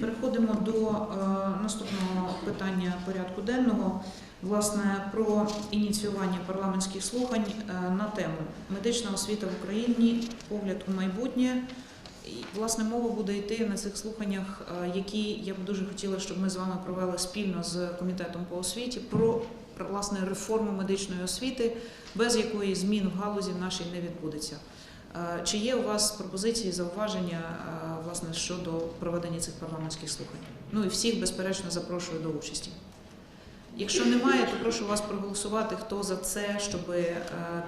Переходимо до е, наступного питання порядку денного. Власне, про ініціювання парламентських слухань е, на тему медична освіта в Україні, погляд у майбутнє. Власне, мова буде йти на цих слуханнях, е, які я б дуже хотіла, щоб ми з вами провели спільно з комітетом по освіті про, власне реформу медичної освіти, без якої змін в галузі нашій не відбудеться. Е, Чи є у вас пропозиції, зауваження е, власне щодо проведення цих парламентських слухань? Ну і всіх, безперечно, запрошую до участі. Якщо немає, то прошу вас проголосувати, хто за це, щоб е,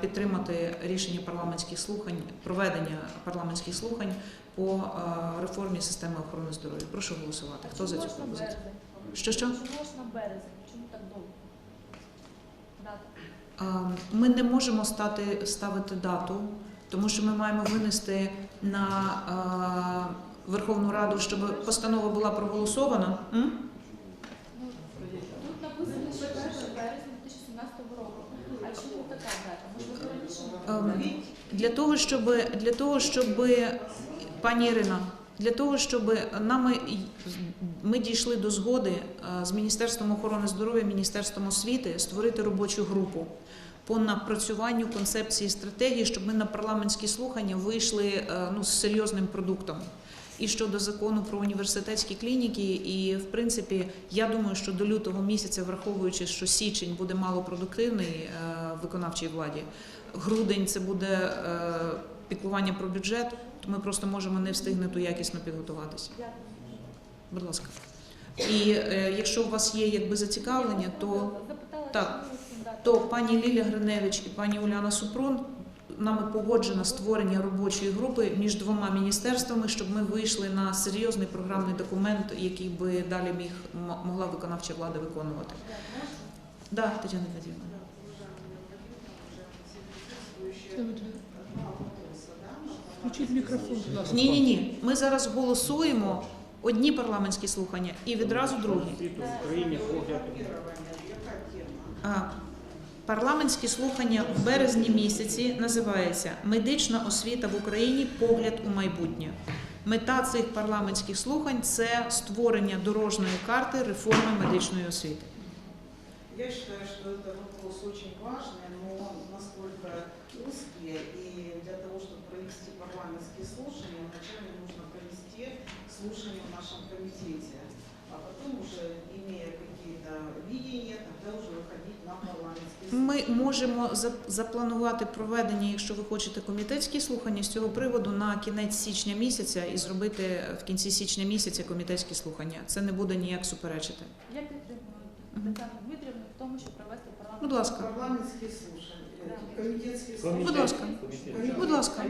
підтримати рішення парламентських слухань, проведення парламентських слухань по реформі системи охорони здоров'я. Прошу голосувати. Хто за цю пропозицію? Що що? Чому березень? Чому так довго? Ми не можемо стати, ставити дату, тому що ми маємо винести на е, Верховну Раду, щоб постанова була проголосована. М? Тут написано, що 1 березня 2017 року. А чому така дата? Можливо, раніше? Ем, Для того, щоб для того, щоб пані Ірина, для того, щоб нами ми дійшли до згоди е, з Міністерством охорони здоров'я, Міністерством освіти створити робочу групу по напрацюванню концепції стратегії, щоб ми на парламентські слухання вийшли е, ну, з серйозним продуктом. І щодо закону про університетські клініки, і в принципі, я думаю, що до лютого місяця, враховуючи, що січень буде малопродуктивний е, виконавчій владі, грудень це буде е, піклування про бюджет, то ми просто можемо не встигнути якісно підготуватися. Будь ласка. І якщо у вас є якби зацікавлення, то, так? То пані Ліля Гриневич і пані Уляна Супрун нами погоджено створення робочої групи між двома міністерствами, щоб ми вийшли на серйозний програмний документ, який би далі міг могла виконавча влада виконувати. Да, Тетяна Федорівна. Включіть мікрофон. Ні, ні, ні. Ми зараз голосуємо одні парламентські слухання і відразу другі. Україні погляд. А, Парламентські слухання в березні місяці називається Медична освіта в Україні. Погляд у майбутнє. Мета цих парламентських слухань це створення дорожньої карти реформи медичної освіти. Я вважаю, що это вопрос дуже важливий, но Ми можемо за- запланувати проведення, якщо ви хочете, комітетські слухання з цього приводу на кінець січня місяця і зробити в кінці січня місяця комітетські слухання. Це не буде ніяк суперечити. Я підтримую. Тетяну Дмитрівну в тому, щоб провести парламент. Будь Будь ласка. Будь ласка.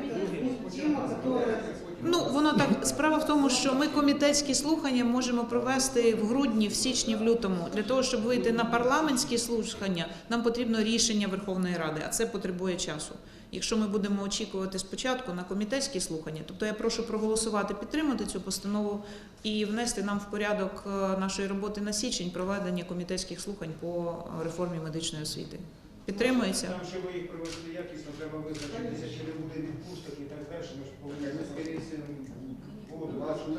Ну воно так справа в тому, що ми комітетські слухання можемо провести в грудні, в січні, в лютому. Для того, щоб вийти на парламентські слухання, нам потрібно рішення Верховної Ради, а це потребує часу. Якщо ми будемо очікувати спочатку на комітетські слухання, тобто я прошу проголосувати, підтримати цю постанову і внести нам в порядок е, нашої роботи на січень проведення комітетських слухань по реформі медичної освіти. Підтримується? Там, щоб ви їх привезли якісно, треба визначитися, чи не буде відпусток і так далі. Ми ж повинні скоріше вашу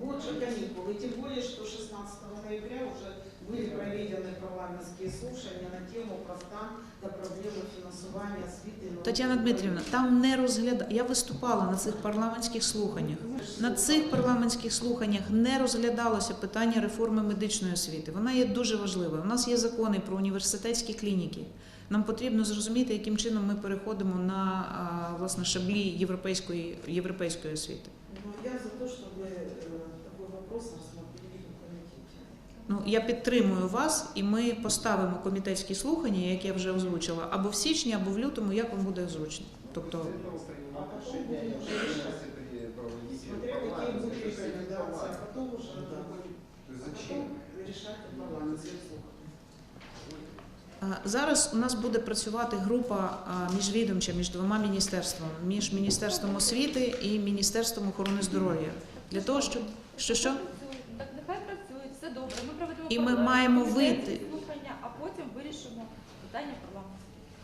Вот же каникулы, тем более, что 16 ноября уже были проведены парламентские слушания на тему «Простан до проблемы финансования освіти». Тетяна Дмитрівна, там не розгляда... Я виступала на цих парламентських слуханнях. На цих парламентських слуханнях не розглядалося питання реформи медичної освіти. Вона є дуже важлива. У нас є закони про університетські клініки. Нам потрібно зрозуміти, яким чином ми переходимо на а, власне шаблі європейської європейської освіти. Я підтримую вас, і ми поставимо комітетські слухання, як я вже озвучила, або в січні, або в лютому, як вам буде зручно. Тобто Зараз у нас буде працювати група міжвідомча між двома міністерствами, між Міністерством освіти і Міністерством охорони здоров'я. Для того, щоб що що? Так нехай добре. Ми проведемо І ми парламент, маємо вийти. слухання, а потім вирішимо питання парламенту.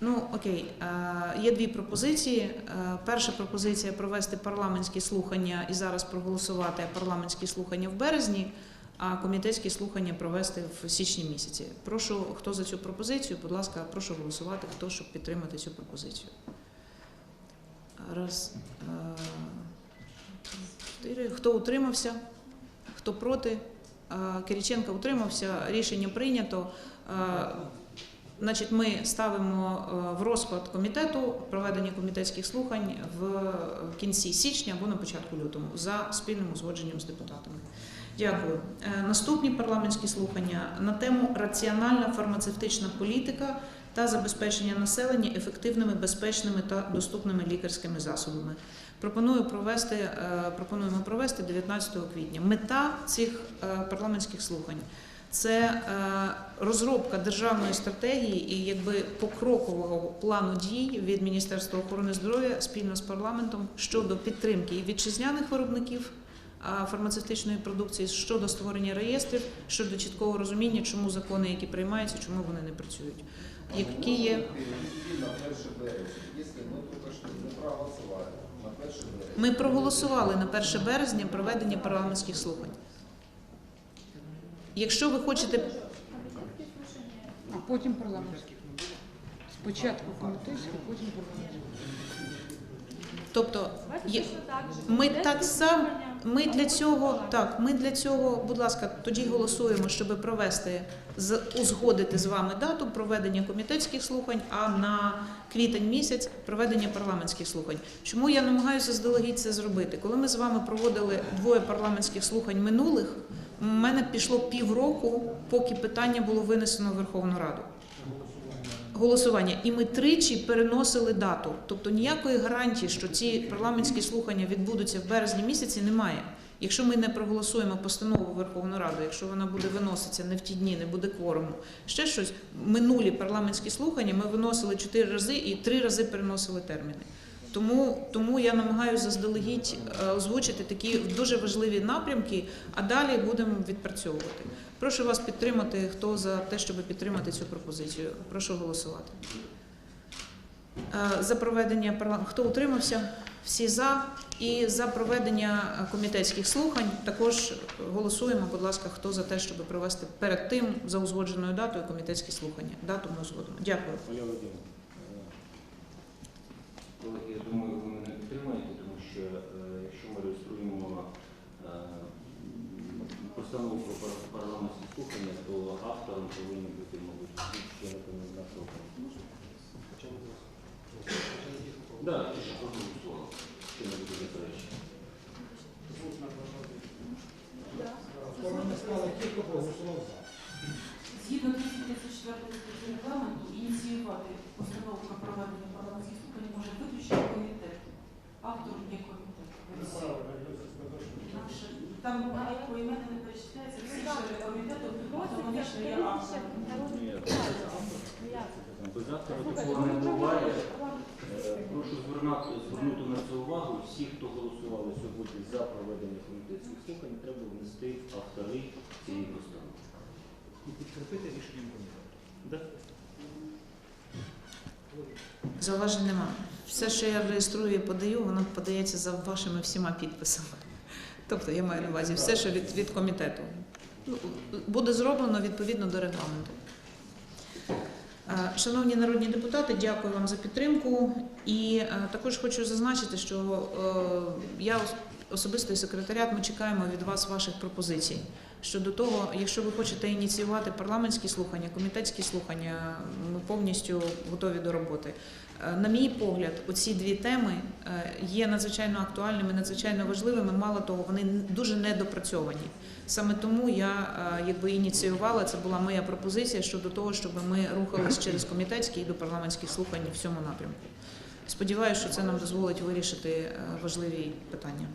Ну окей, Е, є дві пропозиції. Е, Перша пропозиція провести парламентські слухання і зараз проголосувати парламентські слухання в березні, а комітетські слухання провести в січні місяці. Прошу, хто за цю пропозицію, будь ласка, прошу голосувати, хто щоб підтримати цю пропозицію. Раз, е, чотири. Хто утримався? Хто проти? Е, Кириченко утримався. Рішення прийнято. Е, Значить, ми ставимо е, в розклад комітету проведення комітетських слухань в кінці січня або на початку лютого за спільним узгодженням з депутатами. Дякую. Наступні парламентські слухання на тему раціональна фармацевтична політика та забезпечення населення ефективними, безпечними та доступними лікарськими засобами. Пропоную провести, е, пропонуємо провести 19 квітня. Мета цих е, парламентських слухань це е, розробка державної стратегії і якби покрокового плану дій від Міністерства охорони здоров'я спільно з парламентом щодо підтримки і вітчизняних виробників фармацевтичної продукції щодо створення реєстрів, щодо чіткого розуміння, чому закони, які приймаються, чому вони не працюють. Які є Перевести на 1 березня. Если мы только что не проголосовали на 1 березня. ми проголосували на 1 березня проведення парламентських слухань. Якщо ви хочете А потім парламентські. Спочатку комітетські, потім парламентські. тобто Є- ми так само- Ми для цього так, ми для цього, будь ласка, тоді голосуємо, щоб провести узгодити з вами дату проведення комітетських слухань, а на квітень місяць проведення парламентських слухань. Чому я намагаюся заздалегідь це зробити? Коли ми з вами проводили двоє парламентських слухань минулих, у мене пішло півроку, поки питання було винесено в Верховну Раду. Голосування, і ми тричі переносили дату. Тобто ніякої гарантії, що ці парламентські слухання відбудуться в березні місяці, немає. Якщо ми не проголосуємо постанову Верховної Ради, якщо вона буде виноситися не в ті дні, не буде кворуму, ще щось. Минулі парламентські слухання ми виносили чотири рази і три рази переносили терміни. Тому, тому я намагаюся заздалегідь е, озвучити такі дуже важливі напрямки, а далі будемо відпрацьовувати. Прошу вас підтримати, хто за те, щоб підтримати цю пропозицію. Прошу голосувати. Е, За проведення парламенту. Хто утримався? Всі за. І за проведення е, комітетських слухань також голосуємо, будь ласка, хто за те, щоб провести перед тим за узгодженою датою комітетські слухання. Дату ми узгодимо. Дякую. Колеги, я думаю, ви мене підтримаєте, тому що е, якщо ми реєструємо е, постанову про пар- парламентські слухання, то автором повинні бути, мабуть, всі члени комітету. Так, ті, що проголосували, що не буде заперечення. Да. Формально сказали, хто проголосував за. Згідно 234 статті регламенту, ініціювати постанову про проведення парламентських слухань може виключно комітет. Автор є комітет. Там навіть по імені не перечисляється всі члени комітету, автоматично є автор. Ні, як? Без автора такого не буває. Е, Прошу звернути, звернути на це увагу. Всі, хто голосували сьогодні за проведення комітетських слухань, треба внести автори цієї постанови. І підкріпити рішенням комітету. Зауважень нема. Все, що я реєструю і подаю, воно подається за вашими всіма підписами. Тобто я маю на увазі все, що від, від комітету. Ну, Буде зроблено відповідно до регламенту. Е, Шановні народні депутати, дякую вам за підтримку. І е, також хочу зазначити, що е, я ос- особисто і секретаріат ми чекаємо від вас ваших пропозицій щодо того, якщо ви хочете ініціювати парламентські слухання, комітетські слухання, ми повністю готові до роботи. Е, На мій погляд, оці дві теми е, є надзвичайно актуальними, надзвичайно важливими. Мало того, вони дуже недопрацьовані. Саме тому я е, якби ініціювала, це була моя пропозиція щодо того, щоб ми рухались через комітетські і до парламентських слухань в цьому напрямку. Сподіваюся, що це нам дозволить вирішити важливі питання.